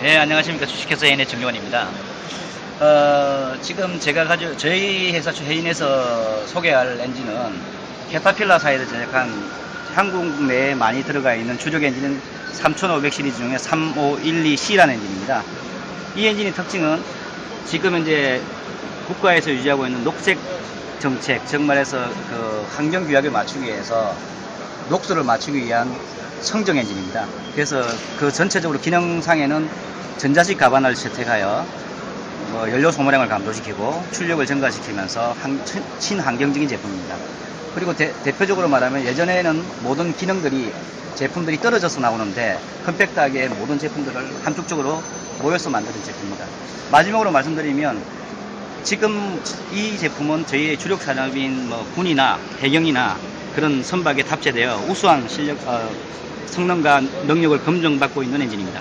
네, 안녕하십니까. 주식회사 해인의 정용원입니다. 어, 지금 제가 가져, 저희 회사 해인에서 소개할 엔진은 캐타필라사에서 제작한 한국 내에 많이 들어가 있는 주력 엔진은 3500 시리즈 중에 3512C라는 엔진입니다. 이 엔진의 특징은 지금 이제 국가에서 유지하고 있는 녹색 정책, 즉 말해서 그 환경 규약을 맞추기 위해서 녹수를 맞추기 위한 청정 엔진입니다. 그래서 그 전체적으로 기능상에는 전자식 가반을 채택하여 뭐 연료 소모량을 감소시키고 출력을 증가시키면서 한- 친- 친환경적인 제품입니다. 그리고 대, 표적으로 말하면 예전에는 모든 기능들이 제품들이 떨어져서 나오는데 컴팩트하게 모든 제품들을 함축적으로 모여서 만드는 제품입니다. 마지막으로 말씀드리면 지금 이 제품은 저희의 주력 산업인 뭐 군이나 해경이나 그런 선박에 탑재되어 우수한 실력, 어, 성능과 능력을 검증받고 있는 엔진입니다.